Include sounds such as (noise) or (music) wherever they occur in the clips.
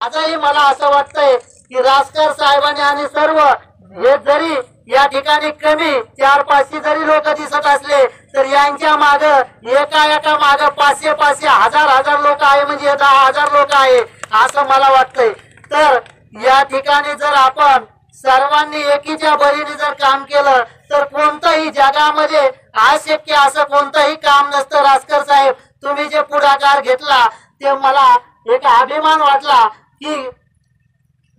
आजही मला असं वाटतंय की राजकर साहेबांनी आणि सर्व हे जरी या ठिकाणी कमी चार पाचशे जरी लोक दिसत असले तर यांच्या माग एका एका माग पाचशे पाचशे हजार हजार लोक आहे म्हणजे दहा हजार लोक आहे असं मला वाटतंय. तर या ठिकाणी जर आपण सर्वांनी एकीच्या बरीने जर काम केलं तर कोणतंही जगामध्ये अशक्य असं कोणतंही काम नसतं राजकर साहेब. तुम्ही जे पुढाकार घेतला ते मला एक अभिमान वाटला. की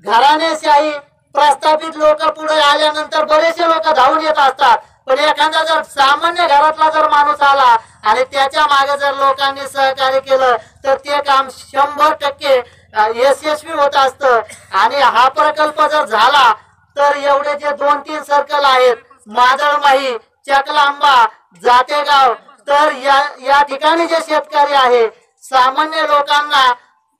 घराण्याशाही प्रस्थापित लोक पुढे आल्यानंतर बरेचसे लोक धावून येत असतात. पण एखादा जर सामान्य घरातला जर माणूस आला आणि त्याच्यामागे जर लोकांनी सहकार्य केलं तर ते काम शंभर टक्के यशस्वी होत असतं. आणि हा प्रकल्प जर झाला तर एवढे जे दोन तीन सर्कल आहेत मादळमाही चकलांबा जातेगाव तर या या ठिकाणी जे शेतकरी आहे सामान्य लोकांना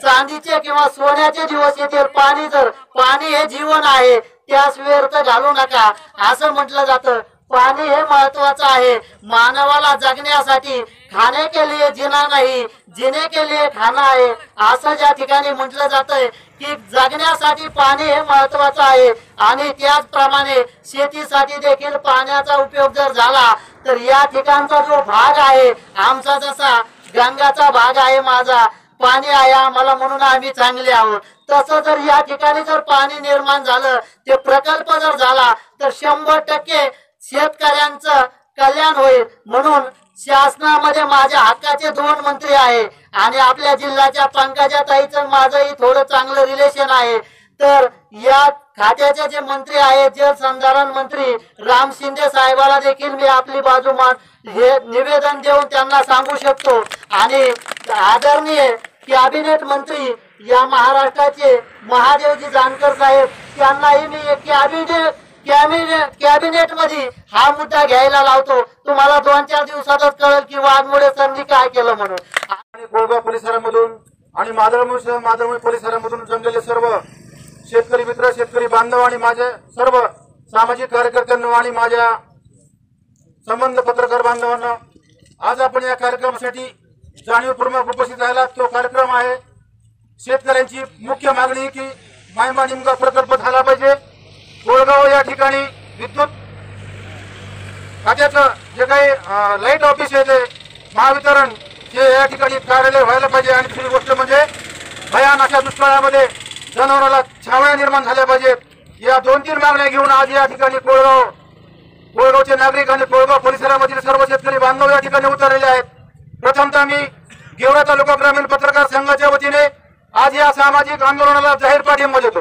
चांदीचे किंवा सोन्याचे दिवस येतील पाणी जर पाणी हे जीवन आहे त्यास व्यर्थ घालू नका. असं म्हटलं जातं. पाणी हे महत्वाचं आहे. मानवाला जगण्यासाठी खाने के लिए जिना नाही जिने के लिए खाना आहे. असं ज्या ठिकाणी म्हटलं जातंय की जगण्यासाठी पाणी हे महत्वाचं आहे. आणि त्याचप्रमाणे शेतीसाठी देखील पाण्याचा उपयोग जर झाला तर या ठिकाणचा जो भाग आहे आमचा जसा गंगाचा भाग आहे माझा पाणी आहे आम्हाला म्हणून आम्ही चांगले आहोत. तसं जर या ठिकाणी जर पाणी निर्माण झालं ते प्रकल्प जर झाला तर शंभर टक्के शेतकऱ्यांचं कल्याण होईल. म्हणून शासनामध्ये माझ्या हक्काचे दोन मंत्री आहे आणि आपल्या जिल्ह्याच्या पंकजा ताईचं माझंही थोडं चांगलं रिलेशन आहे. तर या खात्याचे जे मंत्री आहेत जलसंधारण मंत्री राम शिंदे साहेबाला देखील मी आपली बाजू मान हे निवेदन देऊन त्यांना सांगू शकतो. आणि आदरणीय कॅबिनेट मंत्री या महाराष्ट्राचे महादेवजी जानकर साहेब त्यांनाही मी कॅबिनेट कॅबिनेट कॅबिनेटमध्ये हा मुद्दा घ्यायला लावतो. तुम्हाला दोन चार दिवसातच कळेल की वाघमोडे सरनी काय केलं म्हणून. आणि गोळगाव परिसरामधून आणि मादळमुळ मादळमुळ परिसरामधून जमलेले सर्व शेतकरी मित्र शेतकरी बांधव आणि माझे सर्व सामाजिक कार्यकर्त्यांना आणि माझ्या संबंध पत्रकार बांधवांना आज आपण या कार्यक्रमासाठी जाणीवपूर्वक उपस्थित राहिला तो कार्यक्रम आहे. शेतकऱ्यांची मुख्य मागणी की मायमा निमगा प्रकल्प झाला पाहिजे. कोळगाव या ठिकाणी विद्युत खात्याचं जे काही लाइट ऑफिस आहे ते महावितरण हे या ठिकाणी कार्यालय व्हायला पाहिजे. आणि दुसरी गोष्ट म्हणजे भयान अशा दुष्काळामध्ये जनावराला छावण्या निर्माण झाल्या पाहिजेत. या दोन तीन मागण्या घेऊन आज या ठिकाणी कोळगाव कोळगावचे नागरिक आणि कोळगाव परिसरामधील सर्व शेतकरी बांधव या ठिकाणी उतरलेले आहेत. प्रथमतः मी गेवरा तालुका ग्रामीण पत्रकार संघाच्या वतीने आज या सामाजिक आंदोलनाला जाहीर पाठिंबा देतो.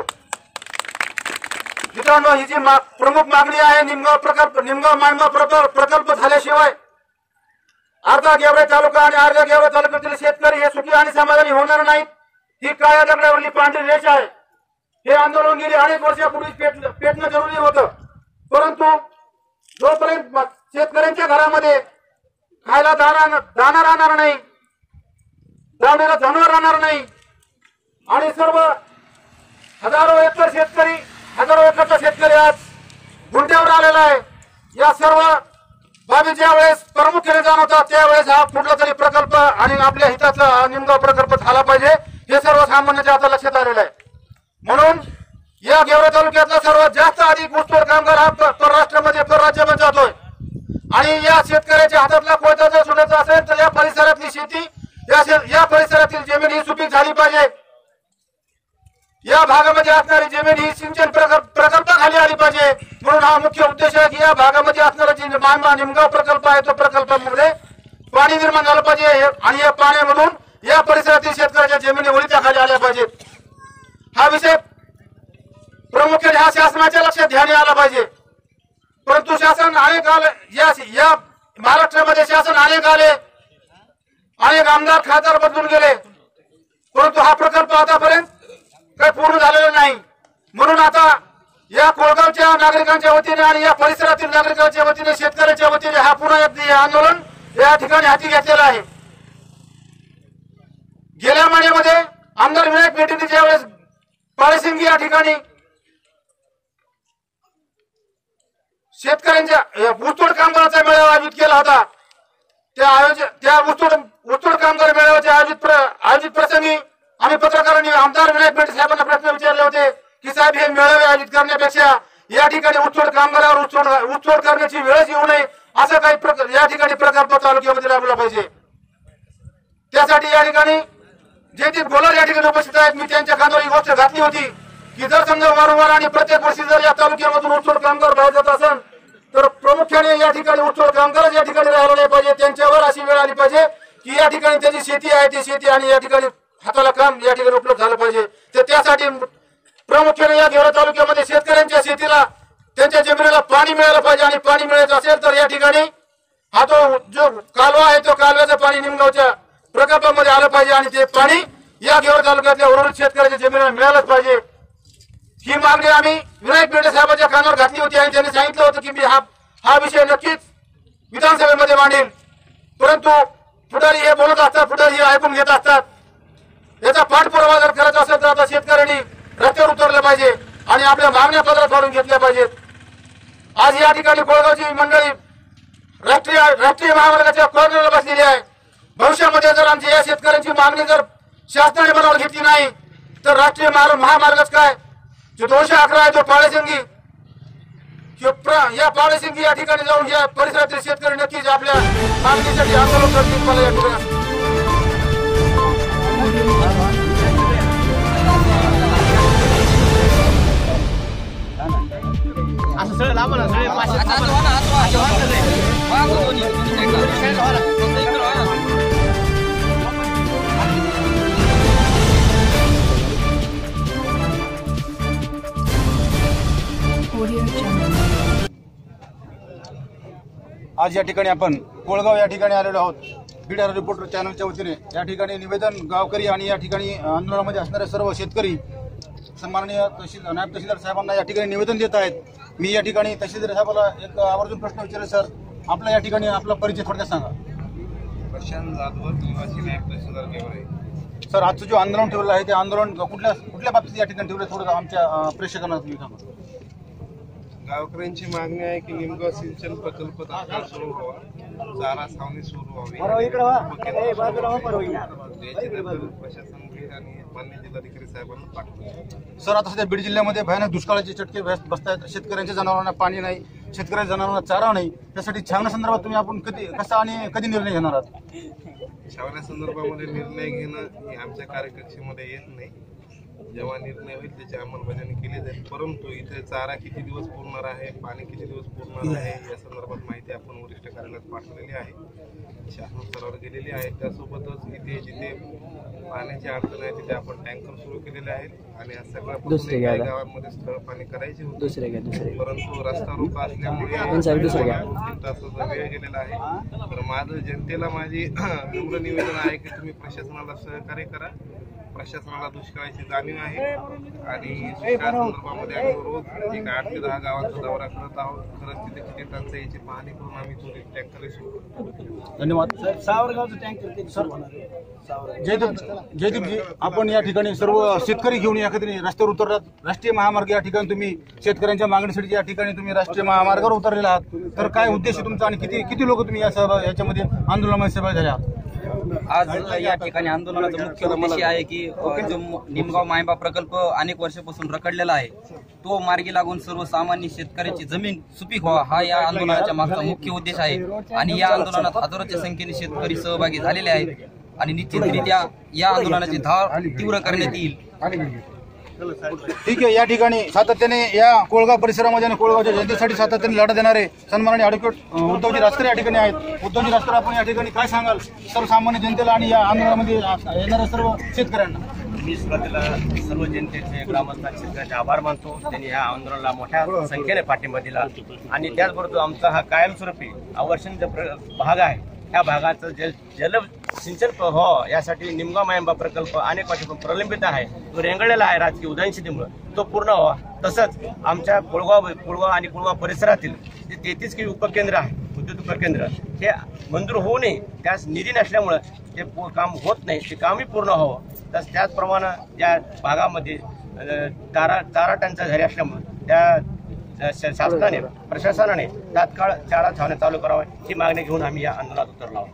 मित्रांनो ही जी मा- प्रमुख मागणी आहे निमगाव प्रकल्प निमगाव मानवा प्रकल्प प्रकल्प झाल्याशिवाय अर्धा गेवरे तालुका आणि अर्धा गेवरा तालुक्यातील शेतकरी हे सुखी आणि समाधानी होणार नाहीत. ही काळ्या दगडावरली पांढरी रेष आहे. हे आंदोलन गेली अनेक वर्षापूर्वी पेटलं पेटणं जरुरी होतं. परंतु जोपर्यंत शेतकऱ्यांच्या घरामध्ये खायला दाना दाना राहणार नाही. दावण्याला जनावर राहणार नाही. आणि सर्व हजारो एकर शेतकरी हजारो एकरचा शेतकरी आज गुंड्यावर आलेला आहे. या सर्व बाबी ज्या वेळेस प्रामुख्याने जाणवतात त्यावेळेस हा कुठला तरी प्रकल्प आणि आपल्या हिताचा हा निमगाव प्रकल्प झाला पाहिजे हे सर्वसामान्यांच्या आता लक्षात आलेलं आहे. म्हणून या गेवरा तालुक्यातला सर्वात जास्त अधिक ऊसतोड कामगार हा परराष्ट्रामध्ये परराज्यामध्ये जातोय. आणि या शेतकऱ्याच्या हातातला कोयता जर सुटायचा असेल तर या परिसरातली शेती या या परिसरातील जमीन ही सुपीक झाली पाहिजे. या भागामध्ये असणारी जमीन ही सिंचन प्रकल्प प्रकल्पाखाली आली पाहिजे. म्हणून हा मुख्य उद्देश आहे की या भागामध्ये असणारा जे मानवा निमगाव प्रकल्प आहे तो प्रकल्पामध्ये पाणी निर्माण झालं पाहिजे आणि या पाण्यामधून या परिसरातील शेतकऱ्याच्या जमिनी ओळीच्या आल्या पाहिजेत. हा विषय प्रामुख्याने हा शासनाच्या लक्षात ध्यानी आला पाहिजे. परंतु शासन अनेक आले या या महाराष्ट्रामध्ये शासन अनेक आले. अनेक आमदार खासदार बदलून गेले. परंतु हा प्रकल्प आतापर्यंत काही पूर्ण झालेला नाही. म्हणून आता या कोळगावच्या नागरिकांच्या वतीने आणि या परिसरातील नागरिकांच्या वतीने शेतकऱ्यांच्या वतीने हा पुन्हा आंदोलन या ठिकाणी हाती घेतलेलं आहे. गेल्या महिन्यामध्ये आमदार विनायक मेटेंनी ज्यावेळेस पाळेसिंगी या ठिकाणी शेतकऱ्यांच्या ऊसतोड कामगारांचा मेळावा आयोजित केला होता. त्या आयोजन त्या ऊसतोड ऊसतोड कामगार मेळाव्याच्या आयोजित प्र- आयोजित प्रसंगी आम्ही पत्रकारांनी आमदार विनायक मेटे साहेबांना प्रश्न विचारले होते की साहेब हे मेळावे आयोजित करण्यापेक्षा या ठिकाणी उचोड कामगारावर उचोड उचोड करण्याची वेळच येऊ नये असं काही प्रकार या ठिकाणी प्रकल्प तालुक्यामध्ये राबवला पाहिजे. त्यासाठी या ठिकाणी जे ते बोलर या ठिकाणी उपस्थित आहेत मी त्यांच्या कानावर ही गोष्ट घातली होती. की जर समजा वारंवार आणि प्रत्येक वर्षी जर या तालुक्यामधून उठसोड कामगार बाहेर जात असेल तर प्रामुख्याने या ठिकाणी उठसोड कामगारच या ठिकाणी राहिला नाही पाहिजे. त्यांच्यावर अशी वेळ आली पाहिजे की या ठिकाणी त्याची शेती आहे ती शेती आणि या ठिकाणी हाताला काम या ठिकाणी उपलब्ध झालं पाहिजे. तर त्यासाठी प्रामुख्याने या घेवडा तालुक्यामध्ये शेतकऱ्यांच्या शेतीला त्यांच्या जमिनीला पाणी मिळालं पाहिजे आणि पाणी मिळायचं असेल तर या ठिकाणी हा तो जो कालवा आहे तो कालव्याचं पाणी निमगावच्या प्रकल्पामध्ये आलं पाहिजे आणि ते पाणी या घेवड तालुक्यातल्या उर्वरित शेतकऱ्याच्या जमिनीला मिळालंच पाहिजे. ही मागणी आम्ही विनायक पेटे साहेबांच्या कानावर घातली होती आणि त्यांनी सांगितलं होतं की मी हा हा विषय नक्कीच विधानसभेमध्ये मांडेल परंतु पुढारी हे बोलत असतात पुढारी हे ऐकून घेत असतात. याचा पाठपुरावा जर करायचा असेल तर आता शेतकऱ्यांनी रस्त्यावर उतरलं पाहिजे आणि आपल्या मागण्या पत्रात काढून घेतल्या पाहिजेत. आज या ठिकाणी कोळगावची मंडळी राष्ट्रीय राष्ट्रीय महामार्गाच्या कॉर्नरला बसलेली आहे. भविष्यामध्ये जर आमची या शेतकऱ्यांची मागणी जर शासनाने मनावर घेतली नाही तर राष्ट्रीय महामार्गच काय? जो दोनशे अकरा आहे तो पाळेसिंगी या पाळेसिंगी या ठिकाणी जाऊन या परिसरातील शेतकरी नक्कीच आपल्या मागणीसाठी आंदोलन करतील मला या ठिकाणी Audio Jungle. आज या ठिकाणी आपण कोळगाव या ठिकाणी आलेलो आहोत. बीड रिपोर्टर चॅनलच्या वतीने या ठिकाणी निवेदन गावकरी आणि या ठिकाणी आंदोलनामध्ये असणारे सर्व शेतकरी सन्माननीय तहसील नायब तहसीलदार साहेबांना या ठिकाणी निवेदन देत आहेत. मी या ठिकाणी तहसीलदार साहेबाला एक आवर्जून प्रश्न विचारले सर. आपला या ठिकाणी आपला परिचय थोडक्यात सांगा. प्रशांत जाधव निवासी नायब तहसीलदार गेवरे सर आजचं जो आंदोलन ठेवलं आहे ते आंदोलन कुठल्या कुठल्या बाबतीत या ठिकाणी ठेवलं थोडं आमच्या प्रेक्षकांना तुम्ही सांगा. गावकऱ्यांची मागणी आहे की निमगाव सिंचन प्रकल्प तात्काळ सुरू व्हावा. चारा छावणी सुरू व्हावी. प्रशासन आणि मान्य जिल्हाधिकारी साहेबांना सर आता सध्या बीड जिल्ह्यामध्ये भयानक दुष्काळाचे चटके बसत आहेत शेतकऱ्यांच्या जनावरांना पाणी नाही शेतकऱ्यांच्या जनावरांना चारा नाही. त्यासाठी छावण्यासंदर्भात तुम्ही आपण कधी कसा आणि कधी निर्णय घेणार आहात? छावण्या संदर्भामध्ये निर्णय घेणं हे आमच्या कार्यकक्षेमध्ये येत नाही. जेव्हा निर्णय होईल त्याची अंमलबजावणी केली जाईल. परंतु इथे चारा किती दिवस पुरणार आहे पाणी किती दिवस पुरणार आहे या संदर्भात माहिती आपण वरिष्ठ कार्यालयात पाठवलेली आहे. शासन स्तरावर गेलेली आहे. त्यासोबतच इथे जिथे पाण्याची अडचण आहे तिथे आपण टँकर सुरू केलेले आहेत. आणि सगळ्या गावांमध्ये स्थळ पाणी करायचे होते. परंतु रस्ता रोका असल्यामुळे तासाचा वेळ गेलेला आहे तर माझं जनतेला माझी (clears throat) एवढं निवेदन आहे की तुम्ही प्रशासनाला सहकार्य करा. प्रशासनाला दुष्काळाची जाणीव आहे? आणि दुष्काळ संदर्भामध्ये आम्ही रोज एक आठ ते दहा गावांचा दौरा करत आहोत. खरंच तिथे किती टंचाईची पाहणी करून आम्ही थोडी टँकर सुरू करतो. धन्यवाद. जयदीप जयदीपजी आपण या ठिकाणी सर्व शेतकरी घेऊन या ठिकाणी रस्त्यावर उतरलात. राष्ट्रीय महामार्ग या ठिकाणी तुम्ही शेतकऱ्यांच्या मागणीसाठी या ठिकाणी तुम्ही राष्ट्रीय महामार्गावर उतरलेला आहात. तर काय उद्देश आहे तुमचा आणि किती किती लोक तुम्ही या सहभाग याच्यामध्ये आंदोलनामध्ये सहभागी झाले आहात? आज या ठिकाणी आंदोलनाचा मुख्य उद्देश आहे की जो निमगाव मायबा प्रकल्प अनेक वर्षापासून रखडलेला आहे तो मार्गी लागून सर्वसामान्य शेतकऱ्याची जमीन सुपीक व्हावा हा या आंदोलनाच्या मागचा मुख्य उद्देश आहे. आणि या आंदोलनात हजारोच्या संख्येने शेतकरी सहभागी झालेले आहेत. आणि निश्चितरित्या या आंदोलनाची धार तीव्र करण्यात येईल. ठीक आहे या ठिकाणी सातत्याने या कोळगाव परिसरामध्ये आणि कोळगावच्या जनतेसाठी सातत्याने लढा देणारे सन्मानाने अॅडव्होकेट उद्धवजी रास्कर या ठिकाणी आहेत. उद्धवजी रास्कर आपण या ठिकाणी काय सांगाल? सर्वसामान्य जनतेला आणि या आंदोलनामध्ये येणाऱ्या सर्व शेतकऱ्यांना. मी सुरुवातीला सर्व जनतेचे ग्रामस्थ शेतकऱ्यांचे आभार मानतो. त्यांनी ह्या आंदोलनाला मोठ्या संख्येने पाठिंबा दिला. आणि त्याचबरोबर आमचा हा कायमस्वरूपी आवर्षण प्र- भाग आहे ह्या भागाचं जल जल सिंचन व्हावं हो, यासाठी निमगाव मायंबा प्रकल्प अनेक वर्षापासून प्रलंबित आहे. तो रेंगळलेला आहे राजकीय उदयनशीतेमुळं तो पूर्ण व्हावा. तसंच आमच्या कुळगाव कुळगाव आणि कुळगाव परिसरातील जे तेहतीस काही उपकेंद्र आहे विद्युत उपकेंद्र हे मंजूर होऊ नये. त्यास निधी नसल्यामुळं ते काम होत नाही. ते कामही पूर्ण व्हावं. तसं त्याचप्रमाणे या भागामध्ये अ, चारा चारा टंचाई झाली असल्यामुळं त्या शासनाने प्रशासनाने तात्काळ चारा छावण्या चालू कराव्या ही मागणी घेऊन आम्ही या आंदोलनात उतरलो आहोत.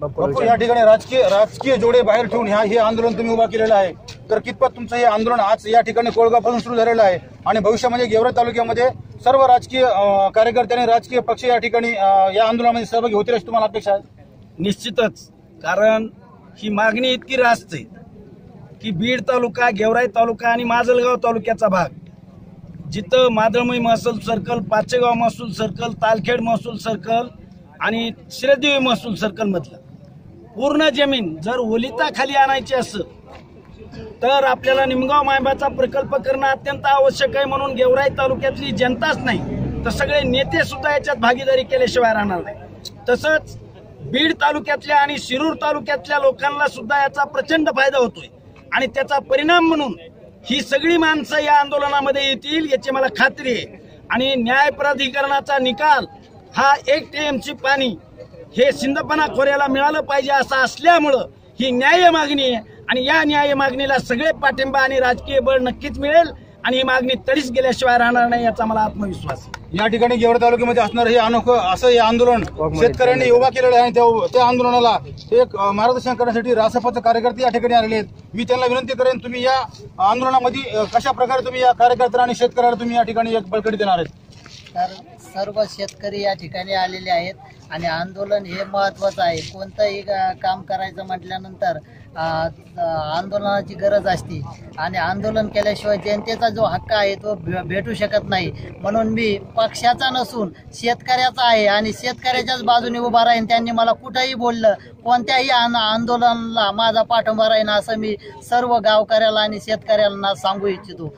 बापू, या ठिकाणी राजकीय राजकीय जोडे बाहेर ठेवून ह्या हे आंदोलन तुम्ही उभा केलेलं आहे. तर कितपत तुमचं हे आंदोलन आज या ठिकाणी कोळगापासून सुरू झालेलं आहे? आणि भविष्यामध्ये गेवराई तालुक्यामध्ये सर्व राजकीय अं, कार्यकर्ते आणि राजकीय पक्ष या ठिकाणी या आंदोलनामध्ये सहभागी होतील अशी तुम्हाला अपेक्षा आहे? निश्चितच. कारण ही मागणी इतकी रास्त आहे की बीड तालुका गेवराई तालुका आणि माजलगाव तालुक्याचा भाग जिथं मादळमई महसूल सर्कल पाचेगाव महसूल सर्कल तालखेड महसूल सर्कल आणि श्रीदेवी महसूल सर्कल मधलं. पूर्ण जमीन जर ओलिताखाली आणायची असेल तर आपल्याला निमगाव मायबाचा प्रकल्प करणं अत्यंत आवश्यक आहे म्हणून गेवराई तालुक्यातली जनताच नाही तर सगळे नेते सुद्धा याच्यात भागीदारी केल्याशिवाय राहणार नाही. तसंच बीड तालुक्यातल्या आणि शिरूर तालुक्यातल्या लोकांना सुद्धा याचा प्रचंड फायदा होतोय आणि त्याचा परिणाम म्हणून ही सगळी माणसं या आंदोलनामध्ये येतील याची मला खात्री आहे. आणि न्याय प्राधिकरणाचा निकाल हा एक टीएमसी पाणी. हे सिंदपणा खोऱ्याला मिळालं पाहिजे असं असल्यामुळं ही न्याय मागणी आहे. आणि या न्याय मागणीला सगळे पाठिंबा आणि राजकीय बळ नक्कीच मिळेल. आणि ही मागणी तडीच गेल्याशिवाय राहणार नाही याचा मला आत्मविश्वास आहे. या ठिकाणी गेवराई तालुक्यामध्ये असणार हे अनोखं असं हे आंदोलन शेतकऱ्यांनी उभा केलेलं आहे. आणि त्या- त्या आंदोलनाला एक मार्गदर्शन करण्यासाठी रासपाचे कार्यकर्ते या ठिकाणी आलेले आहेत. मी त्यांना विनंती करेन तुम्ही या आंदोलनामध्ये कशा प्रकारे तुम्ही या कार्यकर्त्यांना आणि शेतकऱ्याला तुम्ही या ठिकाणी एक बळकटी देणार आहेत? तर सर्व शेतकरी या ठिकाणी आलेले आहेत आणि आंदोलन हे महत्वाचं आहे. कोणतंही काम करायचं म्हटल्यानंतर आंदोलनाची गरज असते. आणि आंदोलन केल्याशिवाय जनतेचा जो हक्क आहे तो भे- भेटू शकत नाही. म्हणून मी पक्षाचा नसून शेतकऱ्याचा आहे आणि शेतकऱ्याच्याच बाजूने उभा राहीन. त्यांनी मला कुठंही बोललं कोणत्याही आन- आंदोलनाला माझा पाठिंबा राहीन असं मी सर्व गावकऱ्याला आणि शेतकऱ्यांना सांगू इच्छितो.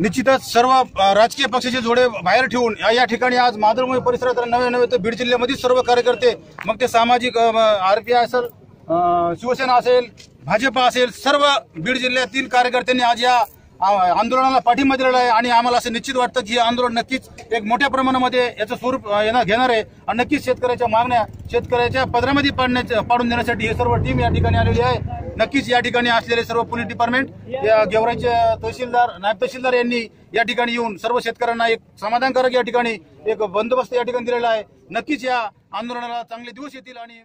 निश्चितच सर्व राजकीय पक्षाचे जोडे बाहेर ठेवून या- ठिकाणी आज माधुरमय परिसरात नवे नवे तर बीड जिल्ह्यामध्ये सर्व कार्यकर्ते मग ते सामाजिक आरपीआय असेल शिवसेना असेल भाजपा असेल सर्व बीड जिल्ह्यातील कार्यकर्त्यांनी आज या आंदोलनाला पाठिंबा दिलेला आहे आणि आम्हाला असं निश्चित वाटतं की हे आंदोलन नक्कीच एक मोठ्या प्रमाणामध्ये याचं स्वरूप येणार घेणार आहे. आणि नक्कीच शेतकऱ्याच्या मागण्या शेतकऱ्याच्या पदरामध्ये पाडण्याच्या पाडून देण्यासाठी हे सर्व टीम या ठिकाणी आलेली आहे. नक्कीच या ठिकाणी असलेले सर्व पोलीस डिपार्टमेंट या गेवराईचे तहसीलदार नायब तहसीलदार यांनी या ठिकाणी येऊन सर्व शेतकऱ्यांना एक समाधानकारक या ठिकाणी एक बंदोबस्त या ठिकाणी दिलेला आहे. नक्कीच या आंदोलनाला चांगले दिवस येतील आणि